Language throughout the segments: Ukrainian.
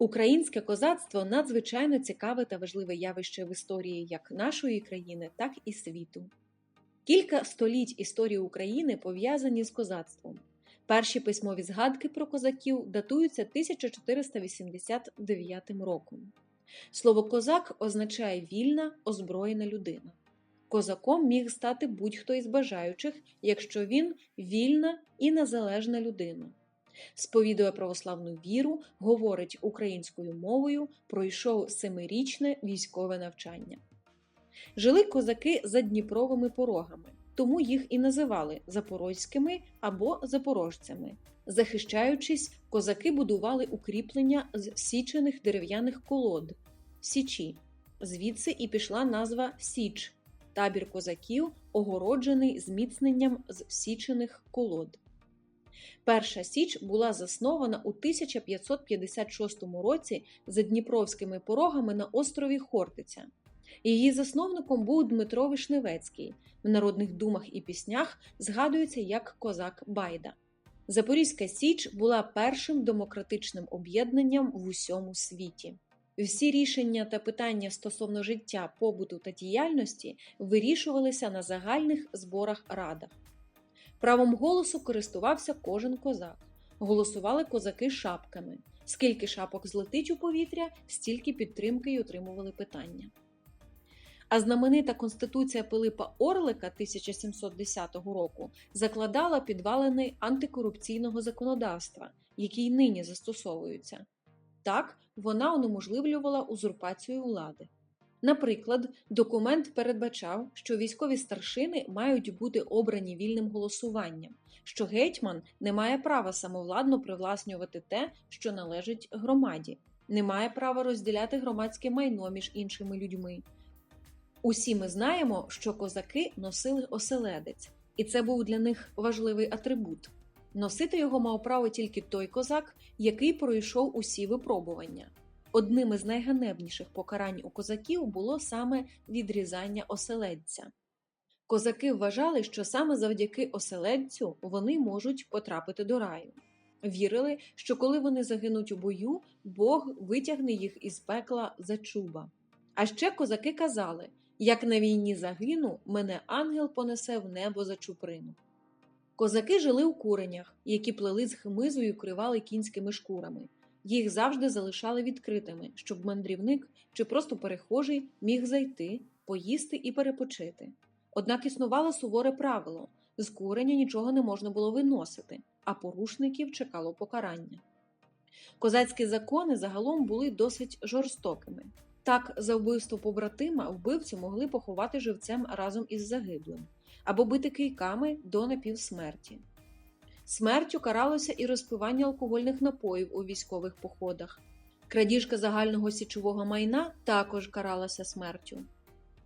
Українське козацтво надзвичайно цікаве та важливе явище в історії як нашої країни, так і світу. Кілька століть історії України пов'язані з козацтвом. Перші письмові згадки про козаків датуються 1489 роком. Слово козак означає вільна, озброєна людина. Козаком міг стати будь-хто із бажаючих, якщо він вільна і незалежна людина. Сповідує православну віру, говорить українською мовою, пройшов семирічне військове навчання. Жили козаки за Дніпровими порогами, тому їх і називали запорозькими або запорожцями. Захищаючись, козаки будували укріплення з січених дерев'яних колод січі. Звідси і пішла назва Січ табір козаків, огороджений зміцненням з січених колод. Перша Січ була заснована у 1556 році за Дніпровськими порогами на острові Хортиця. Її засновником був Дмитро Вишневецький. В народних думах і піснях згадується як козак Байда. Запорізька Січ була першим демократичним об'єднанням в усьому світі. Всі рішення та питання стосовно життя, побуту та діяльності вирішувалися на загальних зборах радах. Правом голосу користувався кожен козак. Голосували козаки шапками. Скільки шапок злетить у повітря, стільки підтримки й отримували питання. А знаменита Конституція Пилипа Орлика 1710 року закладала підвалини антикорупційного законодавства, які й нині застосовуються. Так, вона унеможливлювала узурпацію влади. Наприклад, документ передбачав, що військові старшини мають бути обрані вільним голосуванням, що гетьман не має права самовладно привласнювати те, що належить громаді, не має права розділяти громадське майно між іншими людьми. Усі ми знаємо, що козаки носили оселедець, і це був для них важливий атрибут. Носити його мав право тільки той козак, який пройшов усі випробування. Одним із найганебніших покарань у козаків було саме відрізання оселедця. Козаки вважали, що саме завдяки оселедцю вони можуть потрапити до раю. Вірили, що коли вони загинуть у бою, Бог витягне їх із пекла за чуба. А ще козаки казали як на війні загину, мене ангел понесе в небо за чуприну. Козаки жили у куренях, які плели з хмизу і укривали кінськими шкурами. Їх завжди залишали відкритими, щоб мандрівник чи просто перехожий міг зайти, поїсти і перепочити. Однак існувало суворе правило з куреня нічого не можна було виносити, а порушників чекало покарання. Козацькі закони загалом були досить жорстокими. Так, за вбивство побратима вбивцю могли поховати живцем разом із загиблим або бити кийками до напівсмерті. Смертю каралося і розпивання алкогольних напоїв у військових походах. Крадіжка загального січового майна також каралася смертю.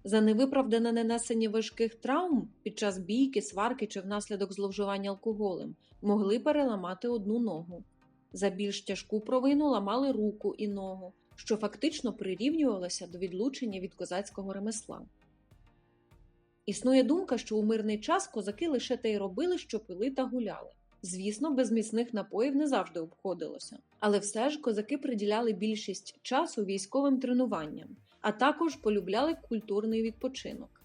За невиправдане нанесення важких травм під час бійки, сварки чи внаслідок зловживання алкоголем могли переламати одну ногу. За більш тяжку провину ламали руку і ногу, що фактично прирівнювалося до відлучення від козацького ремесла. Існує думка, що у мирний час козаки лише те й робили, що пили та гуляли. Звісно, без міцних напоїв не завжди обходилося, але все ж козаки приділяли більшість часу військовим тренуванням, а також полюбляли культурний відпочинок.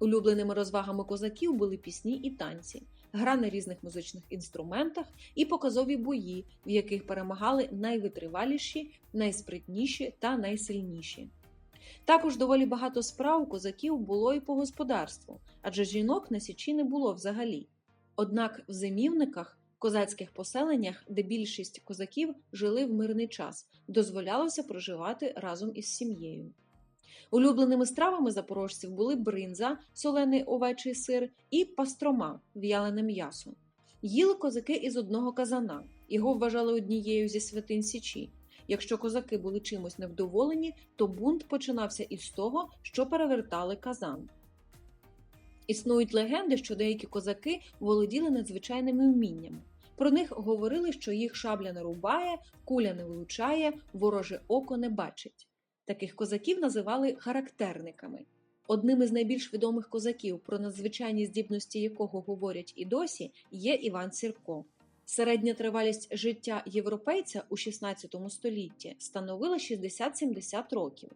Улюбленими розвагами козаків були пісні і танці, гра на різних музичних інструментах і показові бої, в яких перемагали найвитриваліші, найспритніші та найсильніші. Також доволі багато справ у козаків було і по господарству, адже жінок на січі не було взагалі. Однак в зимівниках, козацьких поселеннях, де більшість козаків жили в мирний час, дозволялося проживати разом із сім'єю. Улюбленими стравами запорожців були бринза, солений овечий сир і пастрома в'ялене м'ясо. Їли козаки із одного казана, його вважали однією зі святин Січі. Якщо козаки були чимось невдоволені, то бунт починався із того, що перевертали казан. Існують легенди, що деякі козаки володіли надзвичайними вміннями. Про них говорили, що їх шабля не рубає, куля не влучає, вороже око не бачить. Таких козаків називали характерниками. Одним із найбільш відомих козаків, про надзвичайні здібності якого говорять і досі, є Іван Сірко. Середня тривалість життя європейця у 16 столітті становила 60-70 років,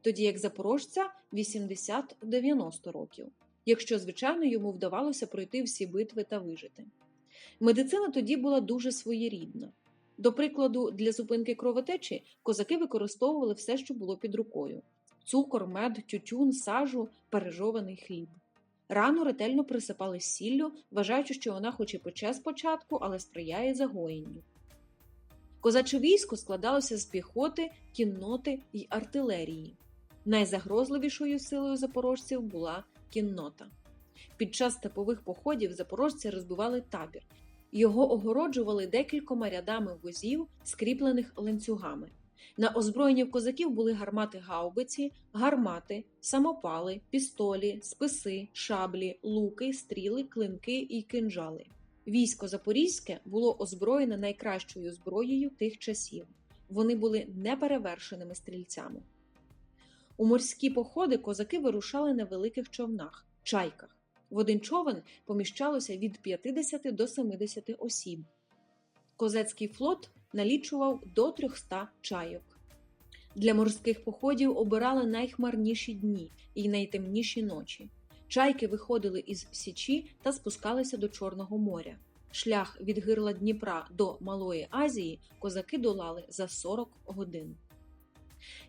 тоді як запорожця 80-90 років, якщо, звичайно, йому вдавалося пройти всі битви та вижити. Медицина тоді була дуже своєрідна. До прикладу, для зупинки кровотечі козаки використовували все, що було під рукою: цукор, мед, тютюн, сажу, пережований хліб. Рану ретельно присипали сіллю, вважаючи, що вона хоч і пече спочатку, але сприяє загоєнню. Козаче військо складалося з піхоти, кінноти й артилерії. Найзагрозливішою силою запорожців була кіннота. Під час степових походів запорожці розбивали табір. Його огороджували декількома рядами возів, скріплених ланцюгами. На озброєнні в козаків були гармати гаубиці, гармати, самопали, пістолі, списи, шаблі, луки, стріли, клинки і кинджали. Військо Запорізьке було озброєне найкращою зброєю тих часів. Вони були неперевершеними стрільцями. У морські походи козаки вирушали на великих човнах чайках. В один човен поміщалося від 50 до 70 осіб. Козацький флот налічував до 300 чайок. Для морських походів обирали найхмарніші дні і найтемніші ночі. Чайки виходили із Січі та спускалися до Чорного моря. Шлях від гирла Дніпра до Малої Азії козаки долали за 40 годин.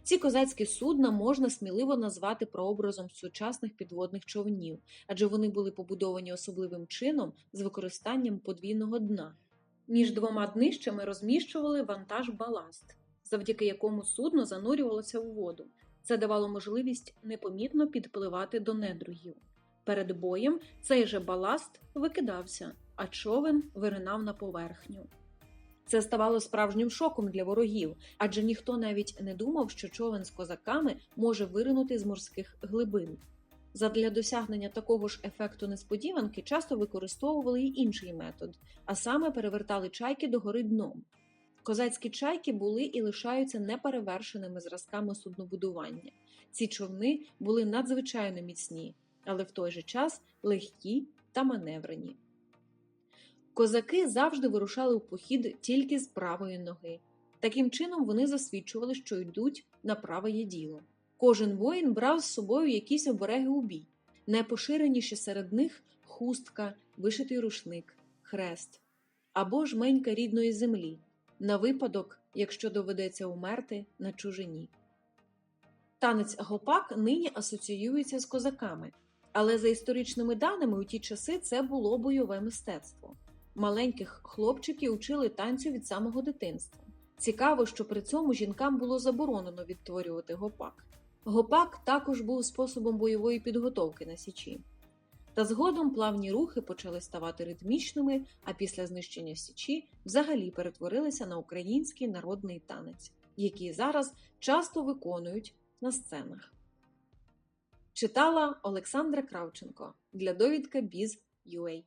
Ці козацькі судна можна сміливо назвати прообразом сучасних підводних човнів, адже вони були побудовані особливим чином з використанням подвійного дна. Між двома днищами розміщували вантаж баласт, завдяки якому судно занурювалося у воду. Це давало можливість непомітно підпливати до недругів. Перед боєм цей же баласт викидався, а човен виринав на поверхню. Це ставало справжнім шоком для ворогів, адже ніхто навіть не думав, що човен з козаками може виринути з морських глибин. Задля досягнення такого ж ефекту несподіванки часто використовували й інший метод, а саме перевертали чайки догори дном. Козацькі чайки були і лишаються неперевершеними зразками суднобудування. Ці човни були надзвичайно міцні, але в той же час легкі та маневрені. Козаки завжди вирушали у похід тільки з правої ноги. Таким чином вони засвідчували, що йдуть на праве діло. Кожен воїн брав з собою якісь обереги у бій. Найпоширеніші серед них хустка, вишитий рушник, хрест або жменька рідної землі на випадок, якщо доведеться умерти на чужині. Танець гопак нині асоціюється з козаками, але за історичними даними у ті часи це було бойове мистецтво. Маленьких хлопчиків учили танцю від самого дитинства. Цікаво, що при цьому жінкам було заборонено відтворювати гопак. Гопак також був способом бойової підготовки на січі. Та згодом плавні рухи почали ставати ритмічними, а після знищення січі взагалі перетворилися на український народний танець, який зараз часто виконують на сценах. Читала Олександра Кравченко для довідка Біз.UA